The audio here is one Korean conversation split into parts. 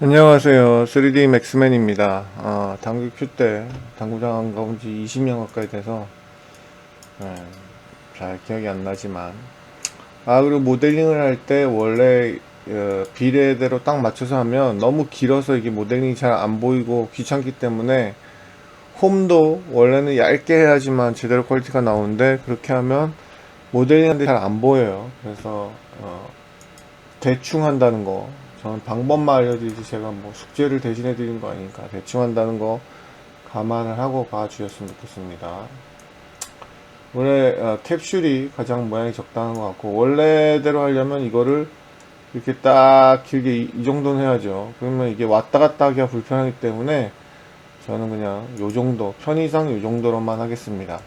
안녕하세요. 3D 맥스맨입니다. 아, 당구 큐 때 당구장 안 가본 지 20년 가까이 돼서 네, 잘 기억이 안 나지만 아 그리고 모델링을 할 때 원래 어, 비례대로 딱 맞춰서 하면 너무 길어서 이게 모델링이 잘 안 보이고 귀찮기 때문에 홈도 원래는 얇게 해야지만 제대로 퀄리티가 나오는데 그렇게 하면 모델링 하는데 잘 안 보여요. 그래서 어, 대충 한다는 거 저는 방법만 알려드리지 제가 뭐 숙제를 대신해 드리는 거 아니니까 대충 한다는 거 감안을 하고 봐주셨으면 좋겠습니다. 원래 어, 캡슐이 가장 모양이 적당한 것 같고 원래대로 하려면 이거를 이렇게 딱 길게 이, 이 정도는 해야죠. 그러면 이게 왔다 갔다 하기가 불편하기 때문에 저는 그냥 요 정도 편의상 요 정도로만 하겠습니다.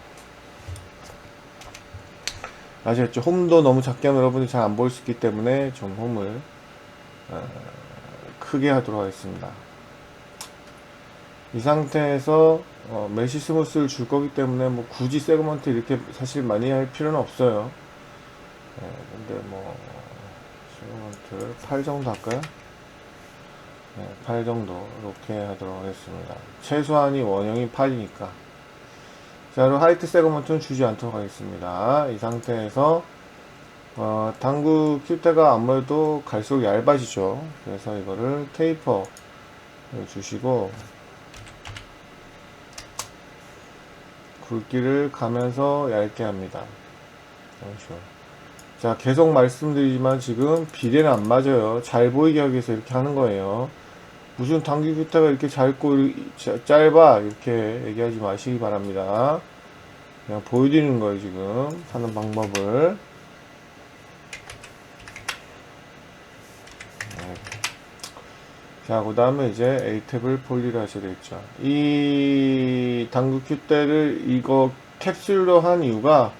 아시겠죠? 홈도 너무 작게 하면 여러분이 잘 안 보일 수 있기 때문에 좀 홈을 어, 크게 하도록 하겠습니다. 이 상태에서 어, 메시 스무스를 줄 거기 때문에 뭐 굳이 세그먼트 이렇게 사실 많이 할 필요는 없어요. 네, 근데 뭐 세그먼트 8 정도 할까요? 네, 8 정도 이렇게 하도록 하겠습니다. 최소한이 원형이 8이니까. 자, 그리고 하이트 세그먼트는 주지 않도록 하겠습니다. 이 상태에서 어, 당구 큐대가 아무래도 갈수록 얇아지죠. 그래서 이거를 테이퍼 주시고 굵기를 가면서 얇게 합니다. 식으로. 자, 계속 말씀드리지만 지금 비례는 안 맞아요. 잘 보이게 하기 위해서 이렇게 하는 거예요. 무슨 당구 큐대가 이렇게 짧고 짧아 이렇게 얘기하지 마시기 바랍니다. 그냥 보여드리는 거예요 지금 하는 방법을. 자, 그 다음에 이제 A탭을 폴리를 하셔야 되겠죠. 이 당구 큐대를 이거 캡슐로 한 이유가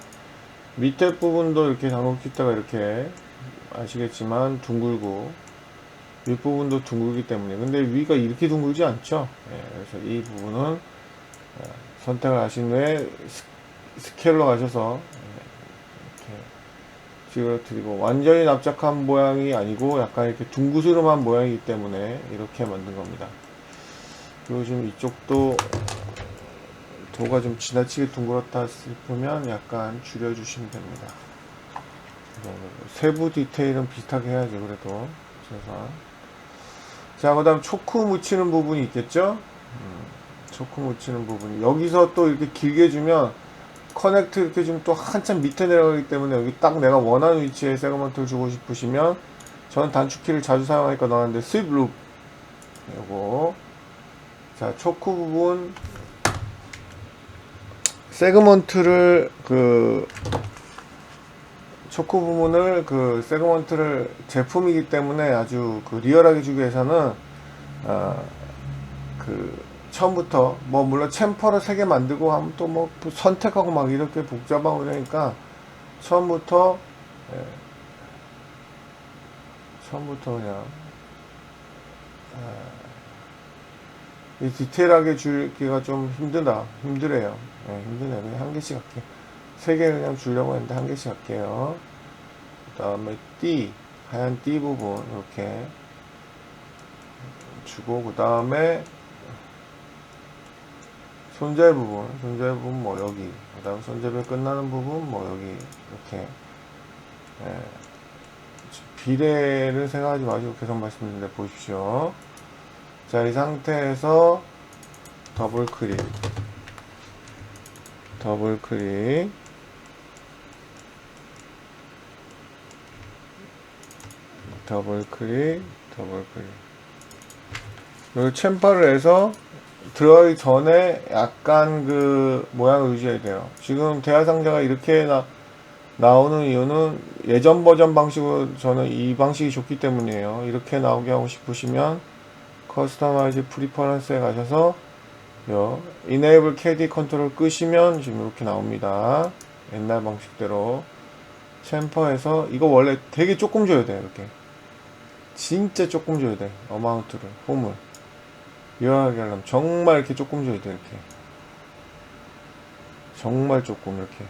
밑에 부분도 이렇게 당구 큐대가 이렇게 아시겠지만 둥글고 윗부분도 둥글기 때문에 근데 위가 이렇게 둥글지 않죠. 예, 그래서 이 부분은 어, 선택을 하신 후에 스- 스케일로 가셔서 찍어드리고 완전히 납작한 모양이 아니고 약간 이렇게 둥그스름한 모양이기 때문에 이렇게 만든 겁니다. 그리고 지금 이쪽도 도가 좀 지나치게 둥그렇다 싶으면 약간 줄여주시면 됩니다. 세부 디테일은 비슷하게 해야죠 그래도. 그래서. 자 그 다음 초크 묻히는 부분이 있겠죠? 음, 초크 묻히는 부분. 여기서 또 이렇게 길게 주면 커넥트 이렇게 좀또 한참 밑에 내려가기 때문에 여기 딱 내가 원하는 위치에 세그먼트를 주고 싶으시면 저는 단축키를 자주 사용하니까 넣었는데 스윕 룹 요거 자 초크 부분 세그먼트를 그 초크 부분을 그 세그먼트를 제품이기 때문에 아주 그 리얼하게 주기 위해서는 어 그 처음부터 뭐 물론 챔퍼를 세 개 만들고 하면 또 뭐 선택하고 막 이렇게 복잡하고 그러니까 처음부터 예, 처음부터 그냥 예, 이 디테일하게 주기가 좀 힘들다 힘들어요. 예, 힘드네요. 그냥 한 개씩 할게요 세 개 그냥 주려고 했는데 한 개씩 할게요. 그 다음에 띠 하얀 띠 부분 이렇게 주고 그 다음에 손잡이 부분, 손잡이 부분 뭐 여기, 그 다음 손잡이 끝나는 부분 뭐 여기 이렇게 예. 비례를 생각하지 마시고 계속 말씀드리는데 보십시오. 자, 이 상태에서 더블 클릭, 더블 클릭, 더블 클릭, 더블 클릭. 여기 챔퍼를 해서 들어가기 전에 약간 그 모양을 유지해야 돼요. 지금 대하상자가 이렇게 나, 나오는 이유는 예전 버전 방식으로 저는 이 방식이 좋기 때문이에요. 이렇게 나오게 하고 싶으시면 커스터마이즈 프리퍼런스에 가셔서 요 Enable KD 컨트롤 끄시면 지금 이렇게 나옵니다. 옛날 방식대로 챔퍼에서 이거 원래 되게 조금 줘야 돼요. 이렇게 진짜 조금 줘야 돼. 어마운트를 홈을 유효하게 하려면 정말 이렇게 조금 줘야 돼 이렇게 정말 조금 이렇게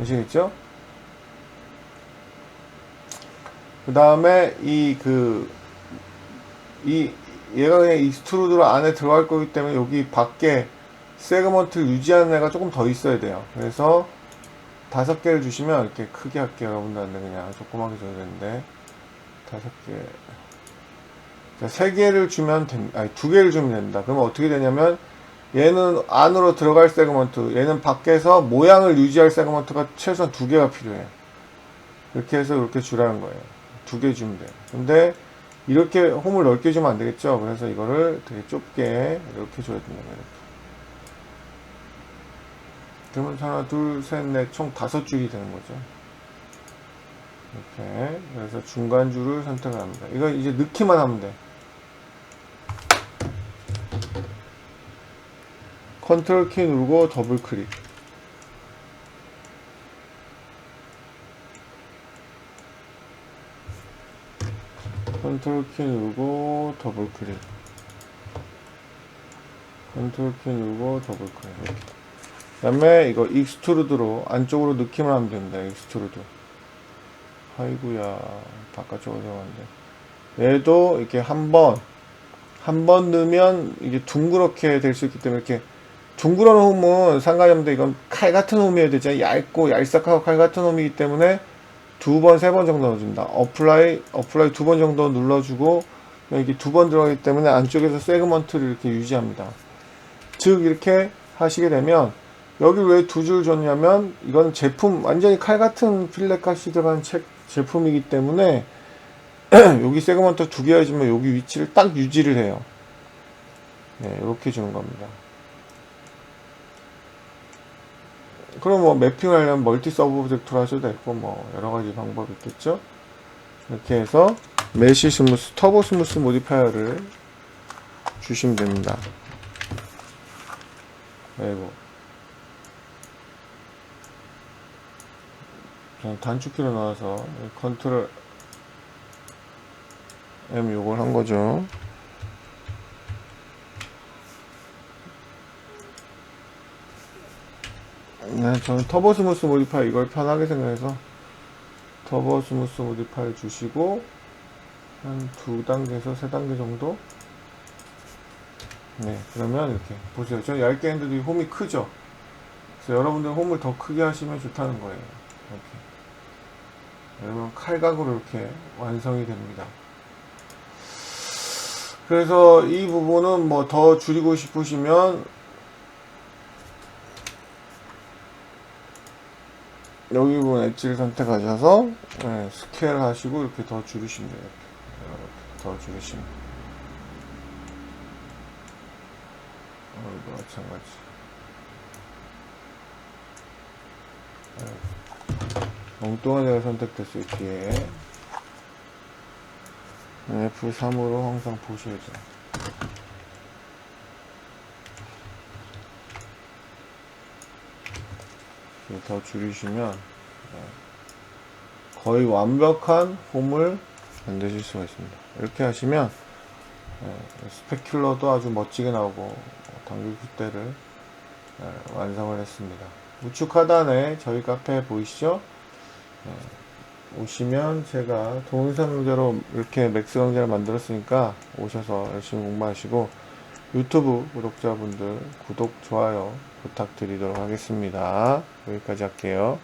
아시겠죠? 그 다음에 이 그 이 얘가 그냥 익스트루드로 안에 들어갈 거기 때문에 여기 밖에 세그먼트를 유지하는 애가 조금 더 있어야 돼요. 그래서 다섯 개를 주시면 이렇게 크게 할게요. 여러분들한테 그냥 조그맣게 줘야 되는데 다섯 개. 자, 세 개를 주면 됩 아니, 두 개를 주면 된다. 그러면 어떻게 되냐면 얘는 안으로 들어갈 세그먼트, 얘는 밖에서 모양을 유지할 세그먼트가 최소한 두 개가 필요해. 이렇게 해서 이렇게 주라는 거예요. 두 개 주면 돼요. 근데 이렇게 홈을 넓게 주면 안 되겠죠. 그래서 이거를 되게 좁게 이렇게 줘야 된다. 이렇게. 그러면 하나, 둘, 셋, 넷, 총 다섯 줄이 되는 거죠. 이렇게. 그래서 중간 줄을 선택을 합니다. 이거 이제 넣기만 하면 돼. 컨트롤 키 누르고 더블 클릭. 컨트롤 키 누르고 더블 클릭. 컨트롤 키 누르고 더블 클릭. 그 다음에 이거 익스트루드로 안쪽으로 넣기만 하면 됩니다. 익스트루드. 아이구야 바깥쪽으로 들어갔는데 얘도 이렇게 한번 한 번 넣으면 이게 둥그렇게 될 수 있기 때문에 이렇게 둥그런 홈은 상관이 없는데 이건 칼 같은 홈이어야 되잖아요. 얇고 얄싹하고 칼 같은 홈이기 때문에 두 번, 세 번 정도 넣어줍니다. 어플라이, 어플라이 두 번 정도 눌러주고 여기 두 번 들어가기 때문에 안쪽에서 세그먼트를 이렇게 유지합니다. 즉 이렇게 하시게 되면 여기 왜 두 줄 줬냐면 이건 제품 완전히 칼 같은 필렛 값이 들어간 책, 제품이기 때문에 여기 세그먼트 두 개가 지면 여기 위치를 딱 유지를 해요. 네, 이렇게 주는 겁니다. 그럼 뭐 매핑하려면 멀티 서브 오브젝트로 하셔도 되고 뭐 여러 가지 방법이 있겠죠. 이렇게 해서 메시 스무스, 터보 스무스 모디파이어를 주시면 됩니다. 그리고 그냥 단축키로 나와서 컨트롤 M 요걸 한 거죠. 네, 저는 터보 스무스 모디파이 이걸 편하게 생각해서 터보 스무스 모디파이 주시고 한 두 단계에서 세 단계 정도? 네 그러면 이렇게 보세요. 저 얇게 했는데도 이 홈이 크죠? 그래서 여러분들 홈을 더 크게 하시면 좋다는 거예요. 이렇게. 여러분 칼각으로 이렇게 완성이 됩니다. 그래서 이 부분은 뭐 더 줄이고 싶으시면 여기 부분 엣지를 선택하셔서 네, 스케일 하시고 이렇게 더 줄이시면 돼요. 이렇게 더 줄이시면. 이거 마찬가지. 네. 엉뚱한 애가 선택될 수 있기에 F3으로 항상 보셔야죠. 이렇게 더 줄이시면 네, 거의 완벽한 홈을 만드실 수가 있습니다. 이렇게 하시면 네, 스페큘러도 아주 멋지게 나오고 당길 큐대를 네, 완성을 했습니다. 우측 하단에 저희 카페 보이시죠? 오시면 제가 동영상대로 이렇게 맥스 강좌를 만들었으니까 오셔서 열심히 공부하시고 유튜브 구독자분들 구독, 좋아요 부탁드리도록 하겠습니다. 여기까지 할게요.